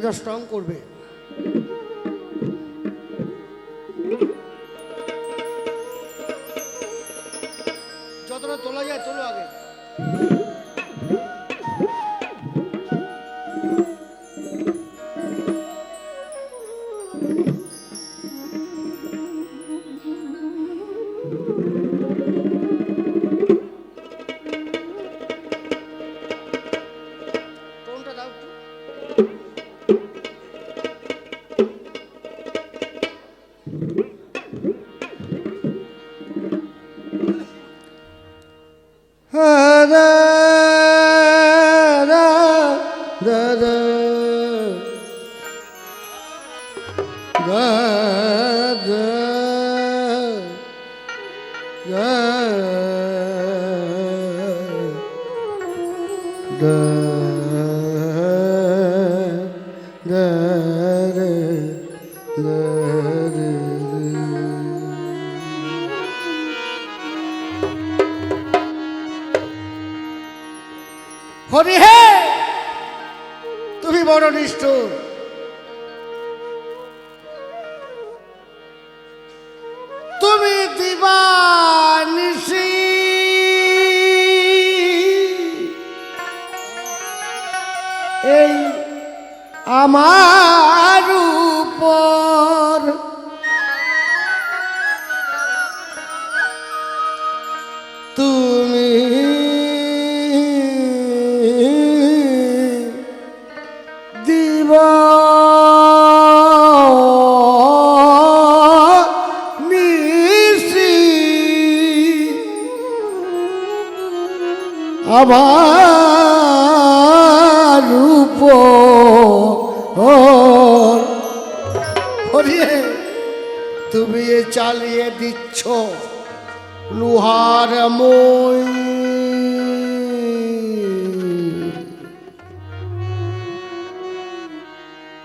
একদম স্ট্রং করবে। হরি হে তুমি বড় নিষ্ঠুর। উপর হরিয়ে তুমি চালিয়ে দিচ্ছ লোহার মই।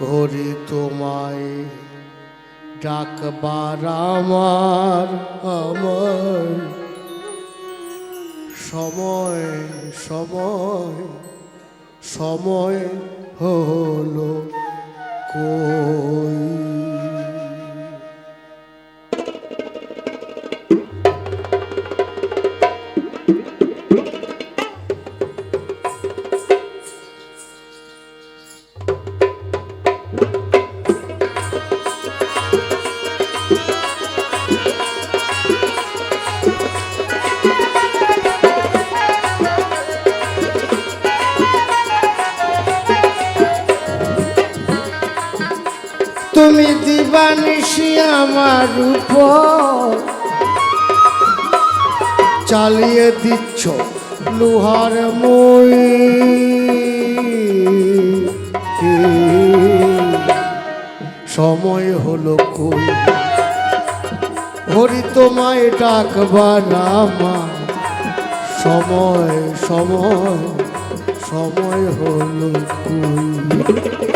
হরি তোমায় ডাকবার আমার আমার সময় সময় সময় হলো কই? তোমায় ডাকবা না মা। সময় সময় সময় হলো কই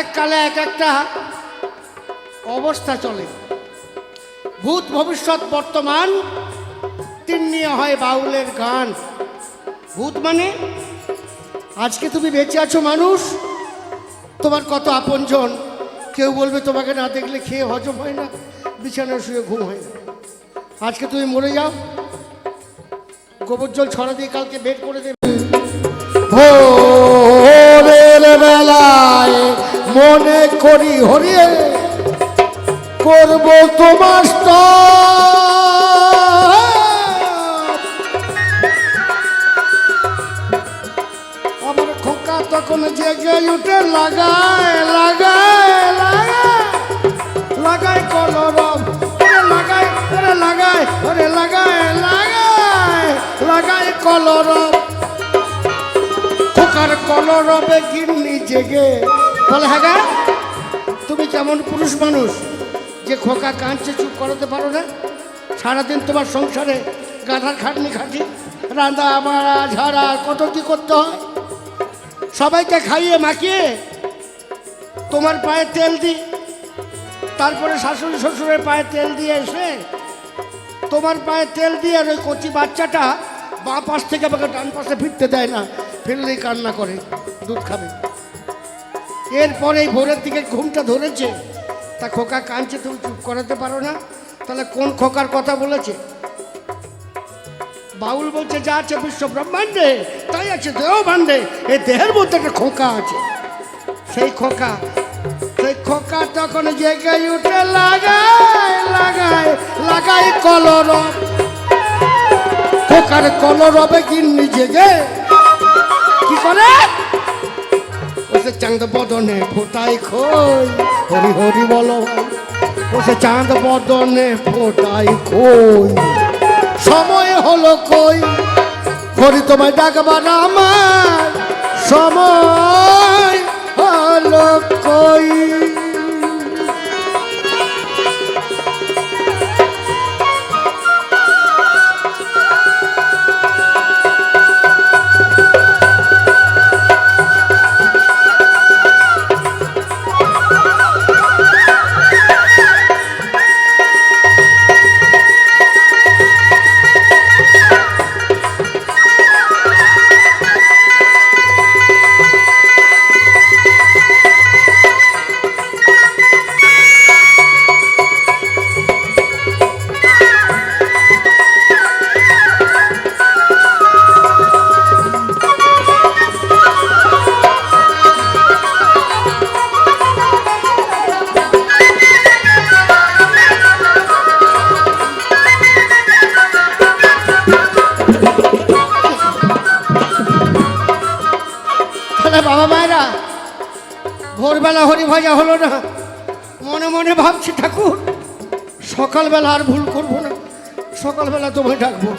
এক কালে এক একটা অবস্থা চলে। ভূত ভবিষ্যৎ বর্তমান তিন হয় বাউলের গান। ভূত মানে আজকে তুমি বেঁচে আছো মানুষ, তোমার কত আপনজন। কেউ বলবে তোমাকে না দেখলে খেয়ে হজম হয় না, বিছানায় শুয়ে ঘুম হয় না। আজকে তুমি মরে যাও, গোবর জল ছড়া দিয়ে কালকে বের করে দেবে। বেলায় মনে করি হরিয়ে করব তোমার। আমার খোকা তখন জেগে উঠে লাগায় লাগায় লাগায়। লাগায় কলরব লাগায় লাগায় লাগায় লাগায় লাগায় কলরব। খোকার কলরবে গিন্নি জেগে। বলে হ্যাঁ? তুমি কেমন পুরুষ মানুষ, যে খোকা কাঁদছে চুপ করাতে পারো না, সারাদিন তোমার সংসারে গাধার খাটনি খাটি রান্না মারা, ঝাড়া, কত কি করতে হয় সবাইকে খাইয়ে মাখিয়ে তোমার পায়ে তেল দিই, তারপরে শাশুড়ি শ্বশুরের পায়ে তেল দিয়ে এসে তোমার পায়ে তেল দিয়ে আর ওই কচি বাচ্চাটা বাঁ পাশ থেকে আমাকে ডান পাশে ফিরতে দেয় না, ফিরলেই কান্না করে, দুধ খাবে এরপরে এই ভোরের দিকে ঘুমটা ধরেছে। তা খোকা কাঁদছে, তুমি চুপ করাতে পারো না। তাহলে কোন খোকার কথা বলেছে? বাউল বলছে, যা আছে বিশ্ব ব্রহ্মাণ্ডে, তাই আছে দেহ ভাণ্ডে এই দেহের মধ্যে একটা খোকা আছে। সেই খোকা সেই খোকা তখন জেগে উঠে লাগায় লাগায় লাগাই কলর খোকার কলরবে গিন্নি জেগে। কি করে? ওসে চাঁদ বদনে ফোটাই খোল। হরি হরি বলো ওসে চাঁদ বদনে ফোটাই খোল। সময় হলো কই? হরি তোমায় ডাকবা না আমার সময় হলো কই? তাহলে বাবা মায়েরা, ভোরবেলা হরি ভাজা হলো না। মনে মনে ভাবছি, ঠাকুর, সকালবেলা আর ভুল করব না। সকালবেলা তোমায় ডাকবো।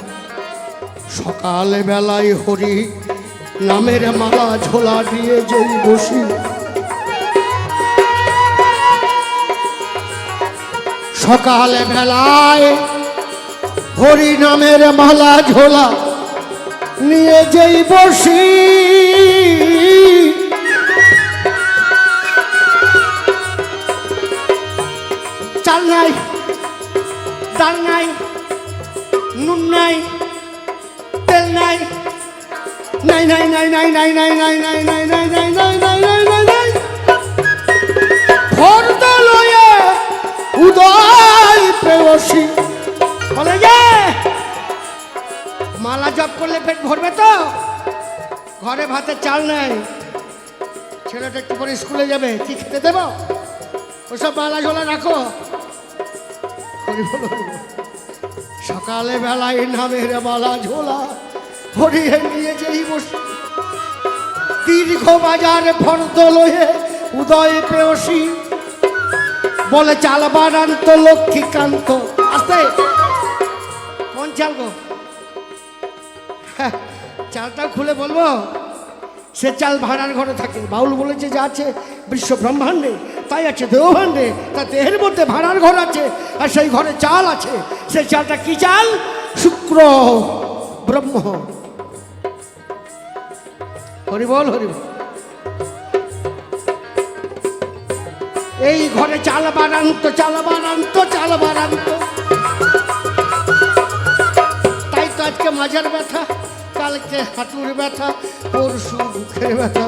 সকালে বেলায় হরি নামের মালা ঝোলা দিয়ে যেই বসি। সকালে বেলায় হরি নামের মালা ঝোলা নিয়ে যেই বসি চাল নাই ডাল নাই নুন নাই তেল নাই নাই নাই নাই নাই নাই নাই নাই নাই নাই নাই নাই নাই জপ করলে পেট ভরবে তো? ঘরে ভাতে চাল নেই। ছেলেটা একটু পরে স্কুলে যাবে, কি খেতে দেবো? ওসব মালা ঝোলা রাখো। সকালে বেলায় নামের মালা ঝোলা হরিয়ে নিয়ে যেই বসে দীর্ঘ বাজার ফর্দ লয়ে উদয় প্রেয়সী। বলে, চাল বানান্ত লক্ষ্মীকান্ত। আস্তে! কোন চাল গো? চালটা খুলে বলব? সে চাল ভাড়ার ঘরে থাকে। বাউল বলেছে যা আছে বিশ্ব ব্রহ্মাণ্ডে, তাই আছে দেহভাণ্ডে তা দেহের মধ্যে ভাড়ার ঘর আছে আর সেই ঘরে চাল আছে। সেই চালটা কি চাল? শুক্র, ব্রহ্ম। হরিবল হরিবল এই ঘরে চাল বানান্ত চাল বানান্ত চাল বানান্ত তো আজকে মাজার ব্যথা, কালকে হাঁটুর ব্যথা, পরশু বুকের ব্যথা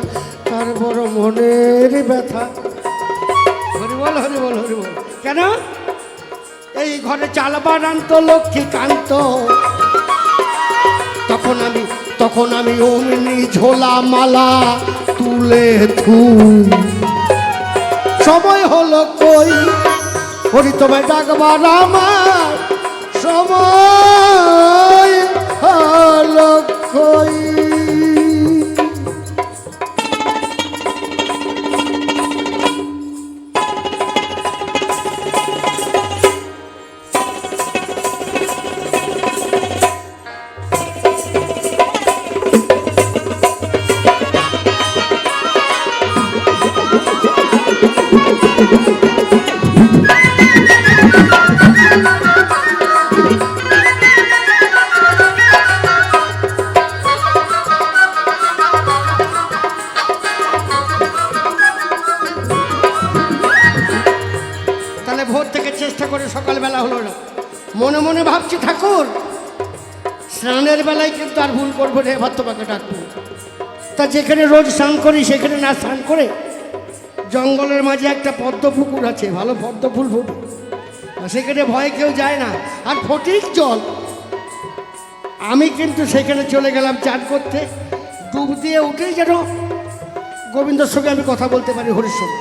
তারপর মনের ব্যথা। হরি বল হরি বল হরি বল। কেন? এই ঘরে চাল বানান্ত, লক্ষ্মী কান্ত। তখন আমি তখন আমি অমনি ঝোলা মালা তুলে থুই সময় হলো কই? হরি তোমায় ডাকবার আমার সময়। হলো স্নানের বেলায় কিন্তু আর ভুল করব রে এবার ডাকবো। তা যেখানে রোজ স্নান করি, সেখানে না স্নান করে জঙ্গলের মাঝে একটা পদ্ম পুকুর আছে, ভালো পদ্ম ফুল ফুটে সেখানে ভয়ে কেউ যায় না, আর ফটিক জল। আমি কিন্তু সেখানে চলে গেলাম চান করতে, ডুব দিয়ে উঠেই যেন গোবিন্দর সঙ্গে আমি কথা বলতে পারি হরির সঙ্গে।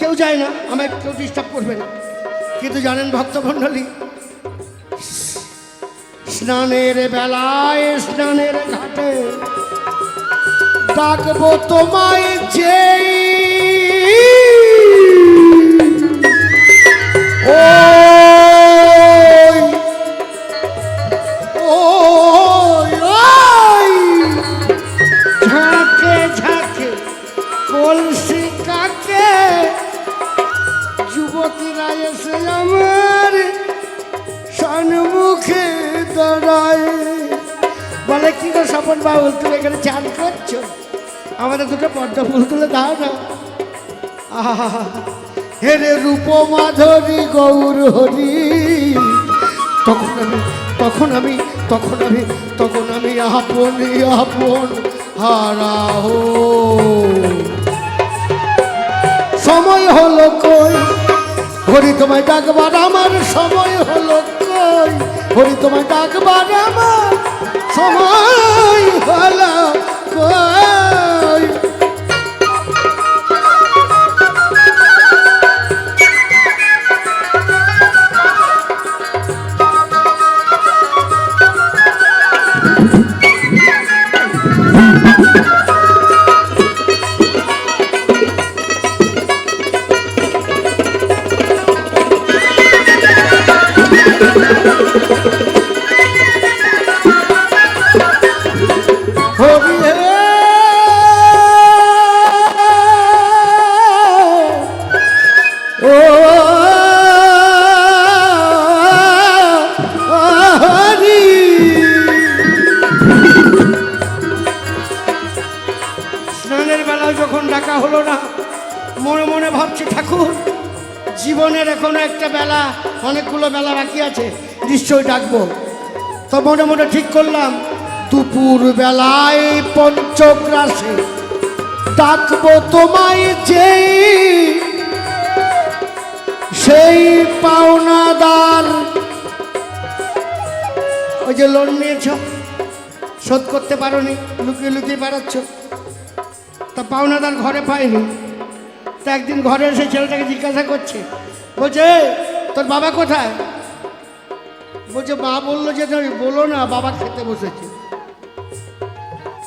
কেউ যায় না, আমায় কেউ ডিস্টার্ব করবে না। কিন্তু জানেন ভক্তমণ্ডলী স্নানের বেলায় স্নানের ঘাটে ডাকবো তোমায় যেই। ওই স্বপন বাবু তুমি এখানে চান করছ, আমাদের দুটো পদ্ম ফুল তুলে দাও না। হেরে রূপ মাধবী গৌর হরি। তখন আমি তখন আমি তখন আমি তখন আমি আপন আপন হারা হো। সময় হলো কই? হরি তোমায় ডাকবার আমার সময় হলো কই? হরি তোমায় ডাকবার আমার সময় হলো কই? হরি নিশ্চয়ই ডাকবো। তো মনে মনে ঠিক করলাম, দুপুর বেলায় পঞ্চগ্রাসে ডাকবো তোমায় যেই সেই পাওনাদার। ওই যে লোন নিয়েছ, শোধ করতে পারোনি, লুকিয়ে লুকিয়ে বেড়াচ্ছ। তা পাওনাদার ঘরে পায়নি তা একদিন ঘরে এসে ছেলেটাকে জিজ্ঞাসা করছে, বলছে তোর বাবা কোথায়? বলছে, মা বলল যে তুমি বলো না, বাবা খেতে বসেছে।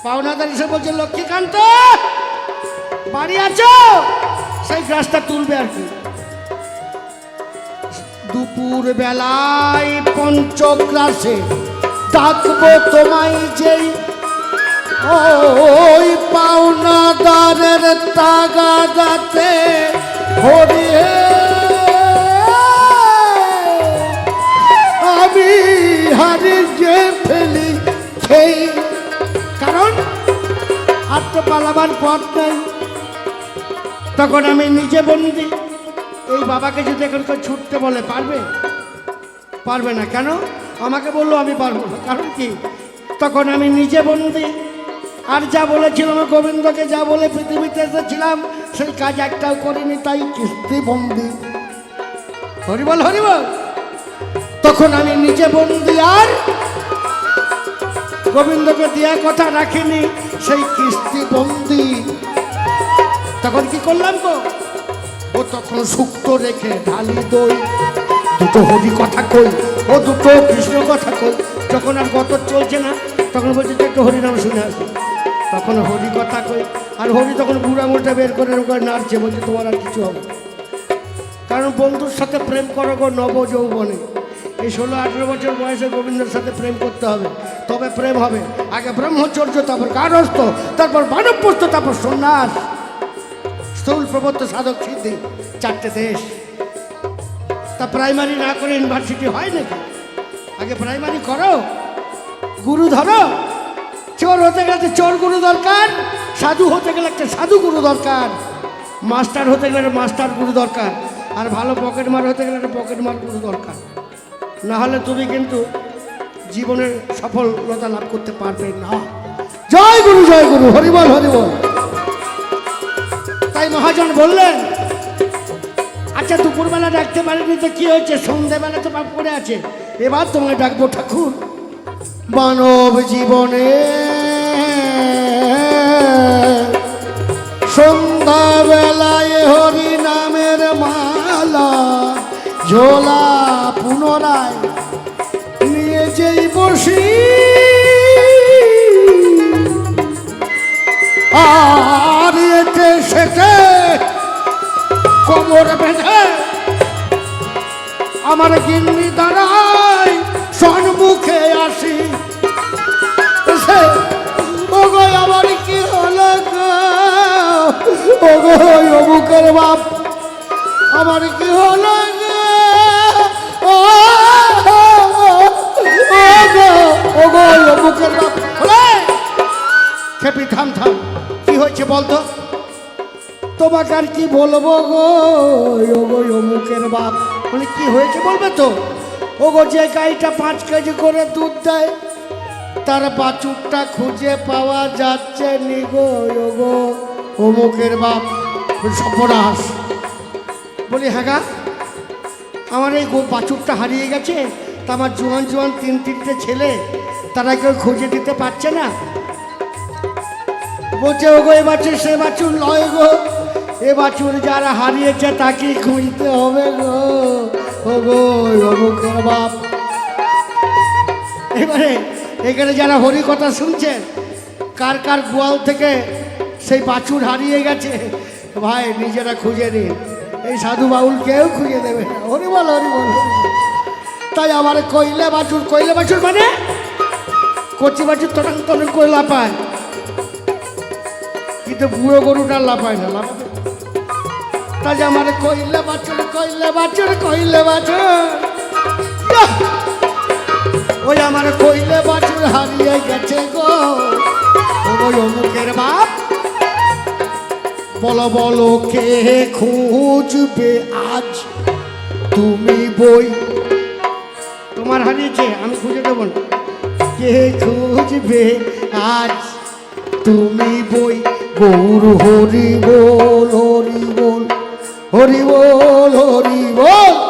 পাওনাদার এসে বলছে, লক্ষ্মীকান্ত, বাড়ি আছো? সেই গ্রাসটা তুলবে আর কি। দুপুর বেলায় পঞ্চগ্রাসে ডাকবো তোমায় যেই, ওই পাওনাদারের তাগাদাতে। পালাবার পথ নেই। তখন আমি নিজে বন্দি। এই বাবাকে যদি এখন কেউ ছুটতে বলে, পারবে? পারবে না কেন? আমাকে বলল আমি পারব না। কারণ কি? তখন আমি নিজে বন্দি। আর যা বলেছিলাম, গোবিন্দকে যা বলে পৃথিবীতে এসেছিলাম, সেই কাজ একটাও করিনি, তাই কিস্তি বন্দি। হরিবল হরিবল! তখন আমি নিজে বন্দি, আর গোবিন্দকে দিয়া কথা রাখিনি, সেই কিস্তি বন্দি। তখন কি করলাম গো? ও তখন শুক্তো রেখে ঢালি দই। দুটো হরি কথা কই, ও দুটো কৃষ্ণ কথা কই। যখন আর গত চলছে না, তখন বলছে একটু হরিনাম শুনে আসি। তখন হরি কথা কই, আর হরি তখন বুড়া মোটা বের করে ওখানে নাড়ছে, বলছে তোমার আর কিছু হবে কারণ বন্ধুর সাথে প্রেম করো গো নব যৌবনে এই ষোলো আঠেরো বছর বয়সে গোবিন্দের সাথে প্রেম করতে হবে, তবে প্রেম হবে। আগে ব্রহ্মচর্য, তারপর গারস্থ তারপর মানবপ্রস্থ তারপর সন্ন্যাস। স্থূল প্রবত্ত সাধক সিদ্ধি, চারটে দেশ। তা প্রাইমারি না করে ইউনিভার্সিটি হয় নাকি? আগে প্রাইমারি করো, গুরু ধরো। চোর হতে গেলে চোর গুরু দরকার, সাধু হতে গেলে একটা সাধু গুরু দরকার। মাস্টার হতে গেলে মাস্টার গুরু দরকার, আর ভালো পকেট মার হতে গেলে একটা পকেট মার গুরু দরকার। না হলে তুমি কিন্তু জীবনের সফলতা লাভ করতে পারবে না। জয় গুরু জয় গুরু হরিবল হরিবল। তাই মহাজন বললেন আচ্ছা দুপুরবেলা ডাকতে পারিনি তো কি হয়েছে? সন্ধ্যেবেলা তো বাপ করে আছে। এবার তোমায় ডাকবো ঠাকুর। মানব জীবনে সন্ধ্যাবেলায় হরি নামের মালা ঝোলা পুনরায় নিয়ে যেই বসি। আর এতে সেতে কোমর বেঁধে আমার গিন্নি দাঁড়াই সম্মুখে আসি। আমার কি হলো ওগো বাপ আমার কি হলো ওগো অমুকের খেপি থাম থাম। কি হয়েছে বলতো? তোমাকে আর কি বলব গো? ও গো অমুকের বাপ। মানে কি হয়েছে বলবে তো? ও গো যে গাইটা পাঁচ কেজি করে দুধ দেয় তার বাছুরটা খুঁজে পাওয়া যাচ্ছে নি গো অমুকের বাপ। সর্বনাশ। বলি হ্যাঁ গা, আমার এই বাছুরটা হারিয়ে গেছে তা আমার জোয়ান জোয়ান তিন তিনটে ছেলে তারা কেউ খুঁজে দিতে পারছে না। বলছে ও গো এ বাছুর, সে বাছুর নয় গো। এ বাছুর যারা হারিয়েছে তাকে খুঁজতে হবে গো। ও গো অমুকের বাপ। এবারে এখানে যারা হরি কথা শুনছেন, কার কার গোয়াল থেকে সেই বাছুর হারিয়ে গেছে, ভাই, নিজেরা খুঁজে নিন। এই সাধু বাউল কেউ খুঁজে দেবে হরি বল হরি বল। তাই আমার কইলে বাছুর কইলে বাছুর মানে? কচি বাছুর তটাং তটাং করে লাপায় কিন্তু বুড়ো গরুটা লাফায় না, লাফাবে। তাই আমার কইলে বাছুর কইলে বাছুর কইলে বাছুর! ওই আমার কইলে বাছুর হারিয়ে গেছে গো। ওই অমুকের বাপ, বলো বলো, কে খুঁজবে আজ? তুমি বই। তোমার হারিয়েছে, আমি খুঁজে দেবো না। কে খুঁজবে? আজ তুমি বই গৌর হরি বল হরি বল হরি বল হরি বল।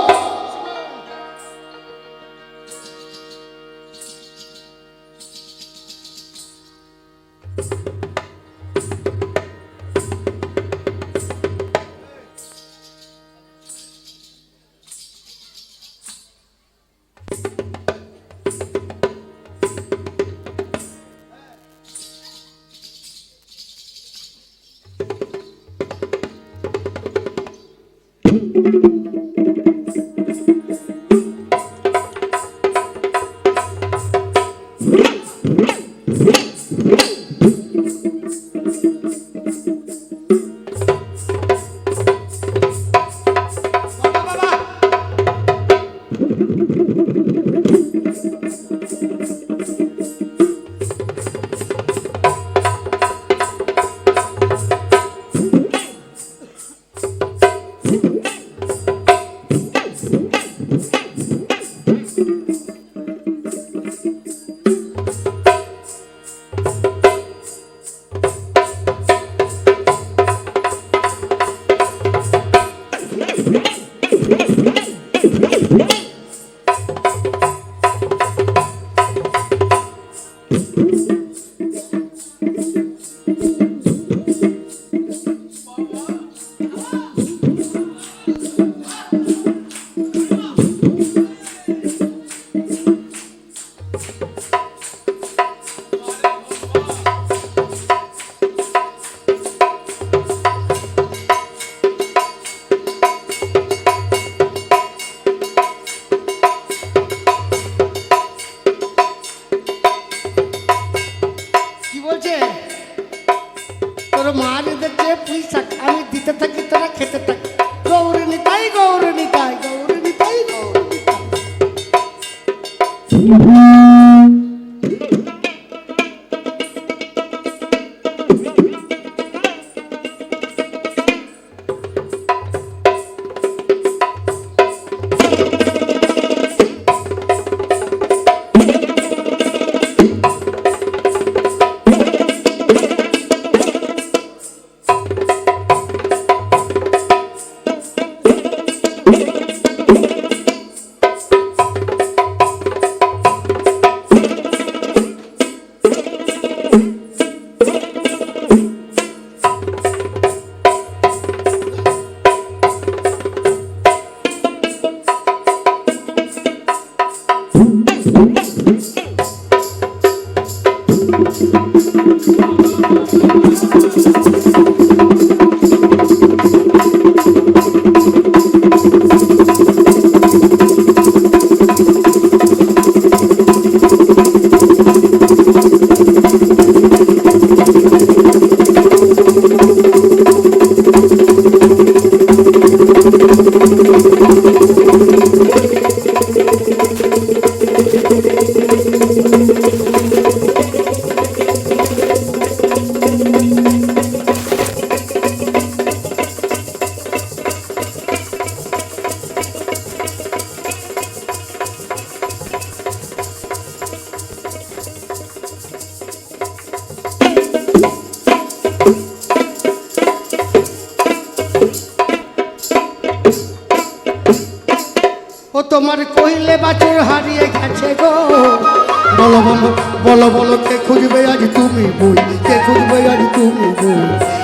বলো বলো বলো বলো, কে খুঁজবে আজ তুমি বই? কে খুঁজবে আজ তুমি বই?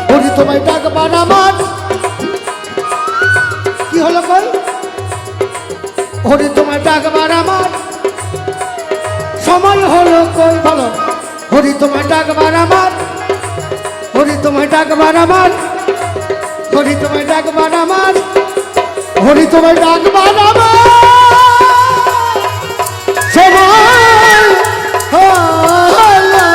বলি তোমায় ডাকবা না মান কি হলো ভাই ওরে তোমায় ডাকবার আমার। সময় হলো কই বলো? হরি তোমায় ডাকবার আমার। হরি তোমায় ডাকবার আমার। হরি তোমায় ডাকবার আমার। হরি তোমায় ডাকবার আমার। সময় হলে